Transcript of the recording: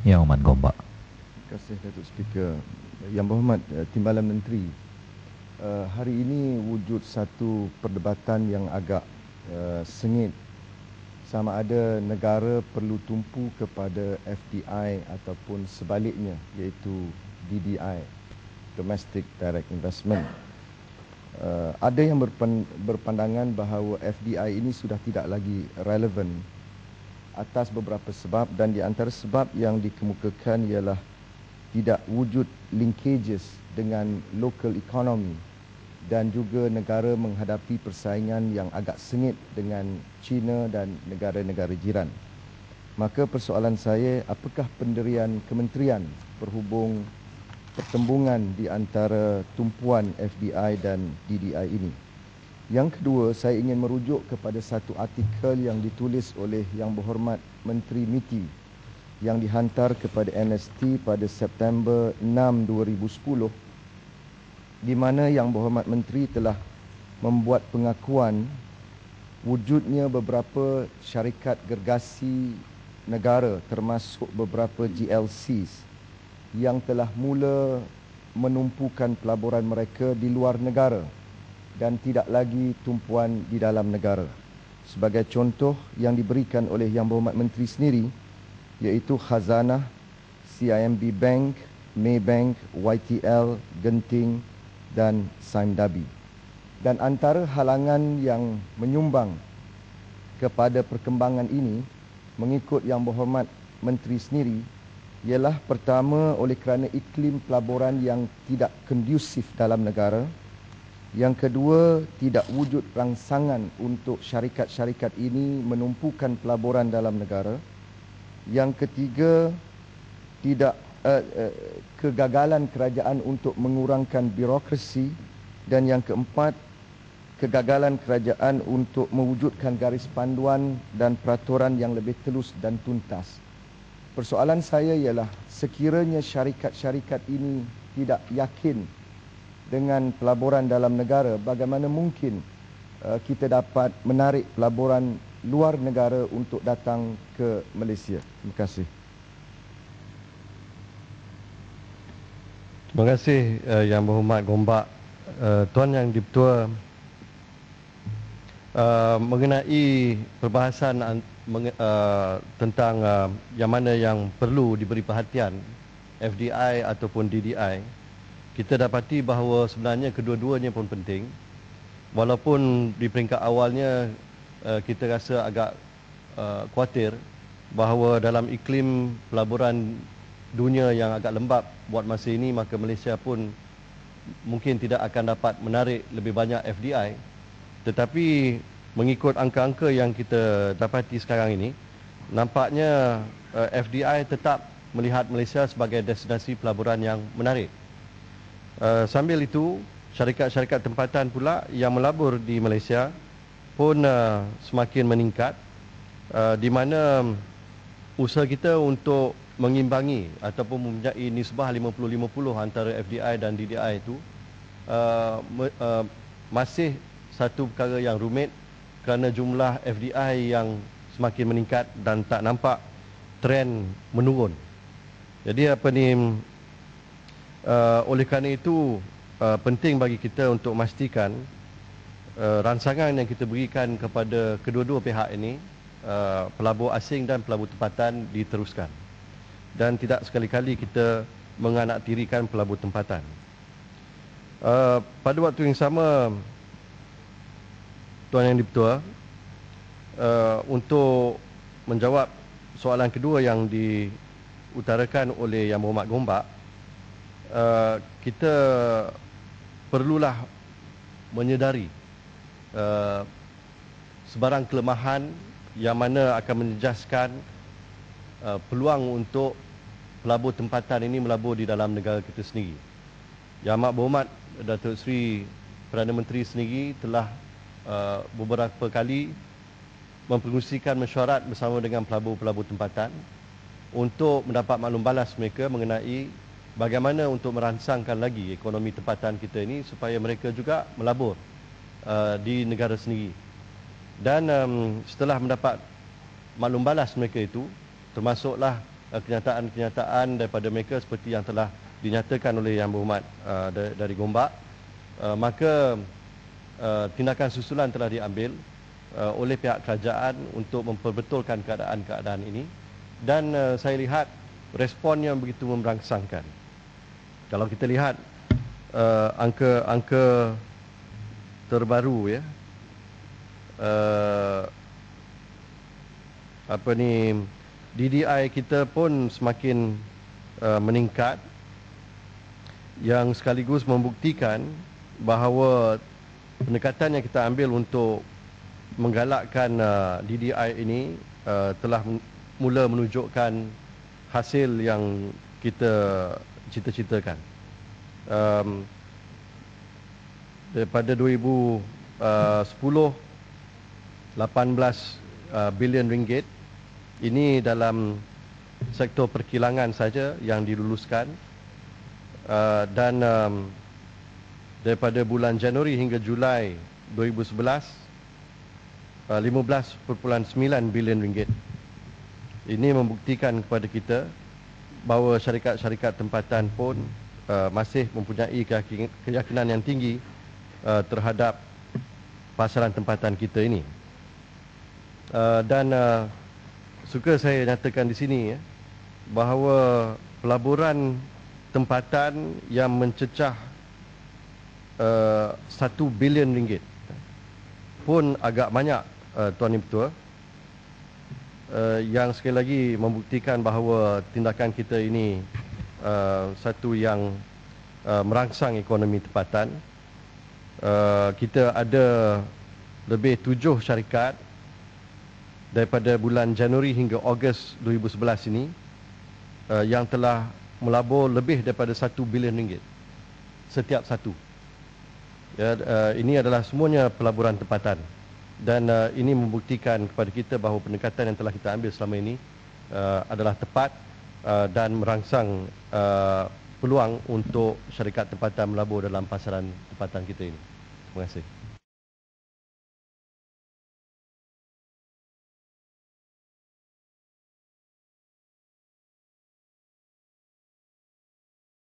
Yang Aman Gombak. Terima kasih Datuk Speaker. Yang berhormat eh, Timbalan Menteri. Uh, hari ini wujud satu perdebatan yang agak uh, sengit sama ada negara perlu tumpu kepada FDI ataupun sebaliknya iaitu DDI Domestic Direct Investment. Uh, ada yang berpandangan bahawa FDI ini sudah tidak lagi relevan atas beberapa sebab dan di antara sebab yang dikemukakan ialah tidak wujud linkages dengan local economy dan juga negara menghadapi persaingan yang agak sengit dengan China dan negara-negara jiran. Maka persoalan saya, apakah pendirian kementerian berhubung pertembungan di antara tumpuan FDI dan DDI ini? Yang kedua, saya ingin merujuk kepada satu artikel yang ditulis oleh Yang Berhormat Menteri MITI yang dihantar kepada NST pada September 6, 2010 di mana Yang Berhormat Menteri telah membuat pengakuan wujudnya beberapa syarikat gergasi negara termasuk beberapa GLCs yang telah mula menumpukan pelaburan mereka di luar negara dan tidak lagi tumpuan di dalam negara. Sebagai contoh yang diberikan oleh Yang Berhormat Menteri sendiri iaitu Khazanah, CIMB Bank, Maybank, YTL, Genting, dan Saim Dabi. Dan antara halangan yang menyumbang kepada perkembangan ini mengikut yang berhormat Menteri sendiri ialah pertama oleh kerana iklim pelaburan yang tidak kondusif dalam negara. Yang kedua, tidak wujud rangsangan untuk syarikat-syarikat ini menumpukan pelaburan dalam negara. Yang ketiga, tidak uh, uh, kegagalan kerajaan untuk mengurangkan birokrasi dan yang keempat kegagalan kerajaan untuk mewujudkan garis panduan dan peraturan yang lebih telus dan tuntas. Persoalan saya ialah sekiranya syarikat-syarikat ini tidak yakin dengan pelaburan dalam negara, bagaimana mungkin uh, kita dapat menarik pelaburan luar negara untuk datang ke Malaysia? Terima kasih. Terima kasih uh, Yang Berhormat Gombak uh, Tuan Yang Dipertua uh, Mengenai perbahasan uh, tentang uh, yang mana yang perlu diberi perhatian FDI ataupun DDI Kita dapati bahawa sebenarnya kedua-duanya pun penting. Walaupun di peringkat awalnya uh, kita rasa agak uh, khawatir bahawa dalam iklim pelaburan dunia yang agak lembab buat masa ini maka Malaysia pun mungkin tidak akan dapat menarik lebih banyak FDI tetapi mengikut angka-angka yang kita dapati sekarang ini nampaknya eh, FDI tetap melihat Malaysia sebagai destinasi pelaburan yang menarik uh, sambil itu syarikat-syarikat tempatan pula yang melabur di Malaysia pun uh, semakin meningkat uh, di mana usaha kita untuk mengimbangi ataupun mempunyai nisbah 50-50 antara FDI dan DDI itu uh, uh, masih satu perkara yang rumit kerana jumlah FDI yang semakin meningkat dan tak nampak trend menurun. Jadi apa ni uh, oleh kerana itu uh, penting bagi kita untuk memastikan uh, rancangan yang kita berikan kepada kedua-dua pihak ini uh, pelabur asing dan pelabur tempatan diteruskan dan tidak sekali-kali kita menganaktirikan pelabur tempatan. Uh, pada waktu yang sama, Tuan Yang Dipertua, uh, untuk menjawab soalan kedua yang diutarakan oleh Yang Berhormat Gombak, uh, kita perlulah menyedari uh, sebarang kelemahan yang mana akan menjejaskan Uh, peluang untuk pelabur tempatan ini melabur di dalam negara kita sendiri. Yang amat berhormat Datuk Seri Perdana Menteri sendiri telah uh, beberapa kali mempengusikan mesyuarat bersama dengan pelabur-pelabur tempatan untuk mendapat maklum balas mereka mengenai bagaimana untuk merangsangkan lagi ekonomi tempatan kita ini supaya mereka juga melabur uh, di negara sendiri. Dan um, setelah mendapat maklum balas mereka itu, termasuklah uh, kenyataan-kenyataan daripada mereka seperti yang telah dinyatakan oleh Yang Berhormat uh, dari Gombak, uh, maka uh, tindakan susulan telah diambil uh, oleh pihak kerajaan untuk memperbetulkan keadaan-keadaan ini dan uh, saya lihat respon yang begitu memberangsangkan. Kalau kita lihat uh, angka-angka terbaru ya uh, apa ni DDI kita pun semakin uh, meningkat yang sekaligus membuktikan bahawa pendekatan yang kita ambil untuk menggalakkan uh, DDI ini uh, telah mula menunjukkan hasil yang kita cita-citakan. Um, daripada 2010 18 uh, bilion ringgit ini dalam sektor perkilangan saja yang diluluskan uh, dan um, daripada bulan Januari hingga Julai 2011 uh, 15.9 bilion ringgit ini membuktikan kepada kita bahawa syarikat-syarikat tempatan pun uh, masih mempunyai keyakinan yang tinggi uh, terhadap pasaran tempatan kita ini. Uh, dan uh, suka saya nyatakan di sini ya, bahawa pelaburan tempatan yang mencecah uh, 1 bilion ringgit pun agak banyak uh, Tuan Ibu Ketua uh, yang sekali lagi membuktikan bahawa tindakan kita ini uh, satu yang uh, merangsang ekonomi tempatan. Uh, kita ada lebih tujuh syarikat daripada bulan Januari hingga Ogos 2011 ini uh, yang telah melabur lebih daripada satu bilion ringgit setiap satu. Ya, uh, ini adalah semuanya pelaburan tempatan dan uh, ini membuktikan kepada kita bahawa pendekatan yang telah kita ambil selama ini uh, adalah tepat uh, dan merangsang uh, peluang untuk syarikat tempatan melabur dalam pasaran tempatan kita ini. Terima kasih.